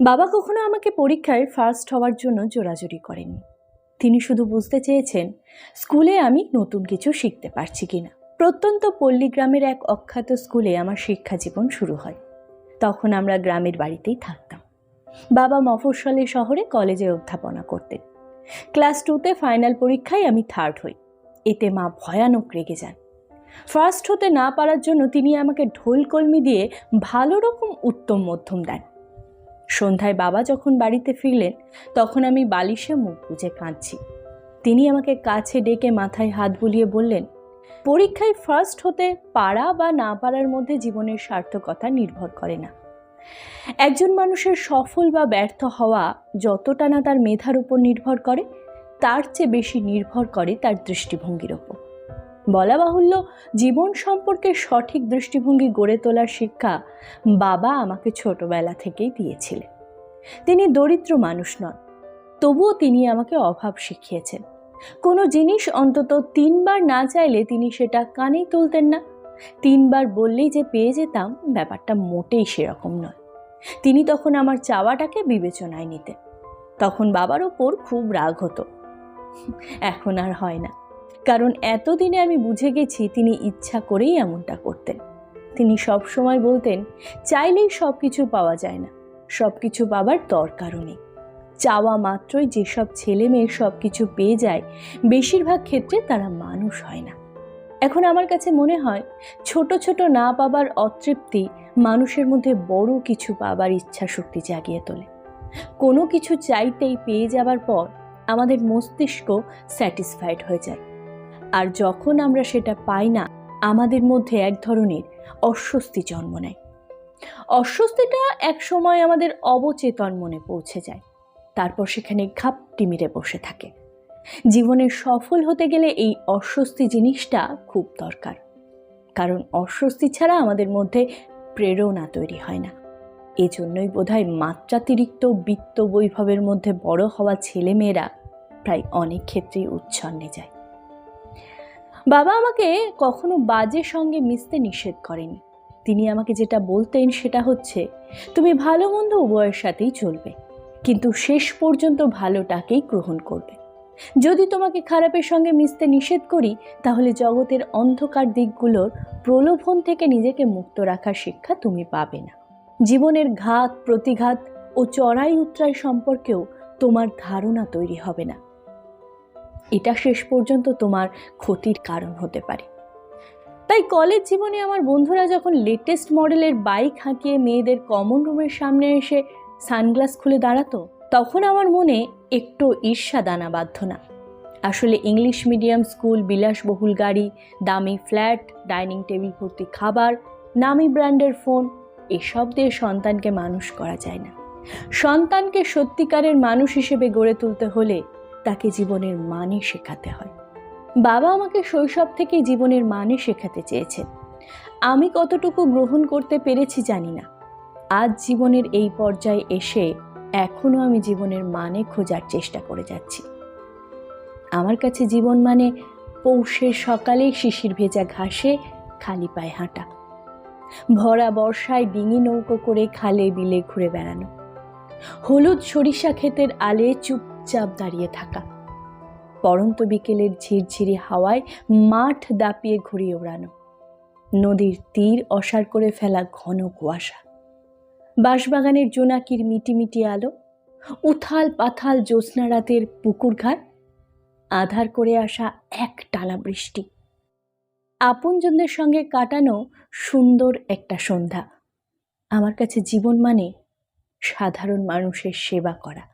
বাবা কখনো আমাকে পরীক্ষায় ফার্স্ট হওয়ার জন্য জোরাজুরি করেননি তিনি শুধু বুঝতে চেয়েছেন, স্কুলে আমি নতুন কিছু শিখতে পারছি কিনা। প্রত্যন্ত পল্লীগ্রামের এক অখ্যাত স্কুলে আমার শিক্ষা জীবন শুরু হয়। তখন আমরা গ্রামের বাড়িতেই থাকতাম। বাবা মফস্বলে শহরে কলেজে অধ্যাপনা করতেন। ক্লাস টুতে ফাইনাল পরীক্ষায় আমি থার্ড হই। এতে মা ভয়ানক রেগে যান। ফার্স্ট হতে না পারার জন্য তিনি আমাকে ঢোলকলমি দিয়ে ভালো রকম উত্তম মধ্যম দেন। সন্ধ্যায় বাবা যখন বাড়িতে ফিরলেন, তখন আমি বালিশে মুখ বুজে কাঁদছি। তিনি আমাকে কাছে ডেকে মাথায় হাত বুলিয়ে বললেন, পরীক্ষায় ফার্স্ট হতে পারা বা না পারার মধ্যে জীবনের সার্থকতা নির্ভর করে না। একজন মানুষের সফল বা ব্যর্থ হওয়া যতটা না তার মেধার উপর নির্ভর করে, তার চেয়ে বেশি নির্ভর করে তার দৃষ্টিভঙ্গির ওপর বলা বাহুল্য, জীবন সম্পর্কে সঠিক দৃষ্টিভঙ্গি গড়ে তোলার শিক্ষা বাবা আমাকে ছোটবেলা থেকেই দিয়েছিলেন। তিনি দরিদ্র মানুষ নন, তবুও তিনি আমাকে অভাব শিখিয়েছেন। কোনো জিনিস অন্তত তিনবার না চাইলে তিনি সেটা কানেই তুলতেন না। তিনবার বললেই যে পেয়ে যেতাম ব্যাপারটা মোটেই সেরকম নয়। তিনি তখন আমার চাওয়াটাকে বিবেচনায় নিতেন। তখন বাবার ওপর খুব রাগ হতো। এখন আর হয় না। কারণ এতদিনে আমি বুঝে গেছি তিনি ইচ্ছা করেই এমনটা করতেন। তিনি সব সময় বলতেন, চাইলেই সব কিছু পাওয়া যায় না সব কিছু পাবার দরকারও নেই। চাওয়া মাত্রই যেসব ছেলে মেয়ে সব কিছু পেয়ে যায়, বেশিরভাগ ক্ষেত্রে তারা মানুষ হয় না। এখন আমার কাছে মনে হয়, ছোট ছোট না পাবার অতৃপ্তি মানুষের মধ্যে বড় কিছু পাবার ইচ্ছা শক্তি জাগিয়ে তোলে। কোনো কিছু চাইতেই পেয়ে যাবার পর আমাদের মস্তিষ্ক স্যাটিসফাইড হয়ে যায়। আর যখন আমরা সেটা পাই না, আমাদের মধ্যে এক ধরনের অস্বস্তি জন্ম নেয়। অস্বস্তিটা এক সময় আমাদের অবচেতন মনে পৌঁছে যায়। তারপর সেখানে ঘাপটি মেরে বসে থাকে। জীবনে সফল হতে গেলে এই অস্বস্তি জিনিসটা খুব দরকার। কারণ অস্বস্তি ছাড়া আমাদের মধ্যে প্রেরণা তৈরি হয় না। এজন্যই বোধহয় মাত্রাতিরিক্ত বিত্ত বৈভবের মধ্যে বড় হওয়া ছেলেমেয়েরা প্রায় অনেক ক্ষেত্রেই উচ্ছন্নে যায়। বাবা আমাকে কখনো বাজে সঙ্গে মিশতে নিষেধ করেনি। তিনি আমাকে যেটা বলতেন সেটা হচ্ছে, তুমি ভালো মন্দ উভয়ের সাথেই চলবে, কিন্তু শেষ পর্যন্ত ভালোটাকেই গ্রহণ করবে। যদি তোমাকে খারাপের সঙ্গে মিশতে নিষেধ করি, তাহলে জগতের অন্ধকার দিকগুলোর প্রলোভন থেকে নিজেকে মুক্ত রাখার শিক্ষা তুমি পাবে না। জীবনের ঘাত, প্রতিঘাত ও চড়াই উতরাই সম্পর্কেও তোমার ধারণা তৈরি হবে না। এটা শেষ পর্যন্ত তোমার ক্ষতির কারণ হতে পারে। তাই কলেজ জীবনে আমার বন্ধুরা যখন লেটেস্ট মডেলের বাইক হাঁকিয়ে মেয়েদের কমন রুমের সামনে এসে সানগ্লাস খুলে দাঁড়াতো, তখন আমার মনে একটু ঈর্ষা দানা বাধ্য না। আসলে ইংলিশ মিডিয়াম স্কুল বিলাসবহুল গাড়ি, দামি ফ্ল্যাট ডাইনিং টেবিল ভর্তি খাবার, নামি ব্র্যান্ডের ফোন এসব দিয়ে সন্তানকে মানুষ করা যায় না। সন্তানকে সত্যিকারের মানুষ হিসেবে গড়ে তুলতে হলে তাকে জীবনের মানে শেখাতে হয়। বাবা আমাকে শৈশব থেকে জীবনের মানে শেখাতে চেয়েছেন। আমি কতটুকু গ্রহণ করতে পেরেছি জানি না। আজ জীবনের এই পর্যায়ে এসে এখনও আমি জীবনের মানে খোঁজার চেষ্টা করে যাচ্ছি। আমার কাছে জীবন মানে পৌষের সকালে শিশির ভেজা ঘাসে খালি পায়ে হাঁটা। ভরা বর্ষায় ডিঙি নৌকো করে খালে বিলে ঘুরে বেড়ানো। হলুদ সরিষা ক্ষেতের আলে চুপচাপ দাঁড়িয়ে থাকা। পরন্ত বিকেলের ঝিরঝিরি হাওয়ায় মাঠ দাপিয়ে ঘুরিয়ে ওড়ানো। নদীর তীর অসার করে ফেলা ঘন কুয়াশা। বাঁশবাগানের জোনাকির মিটিমিটি আলো, উথাল পাথাল জ্যোৎস্না রাতের পুকুর ঘাট, আধার করে আসা এক টানা বৃষ্টি। আপনজনদের সঙ্গে কাটানো সুন্দর একটা সন্ধ্যা। আমার কাছে জীবন মানে সাধারণ মানুষের সেবা করা।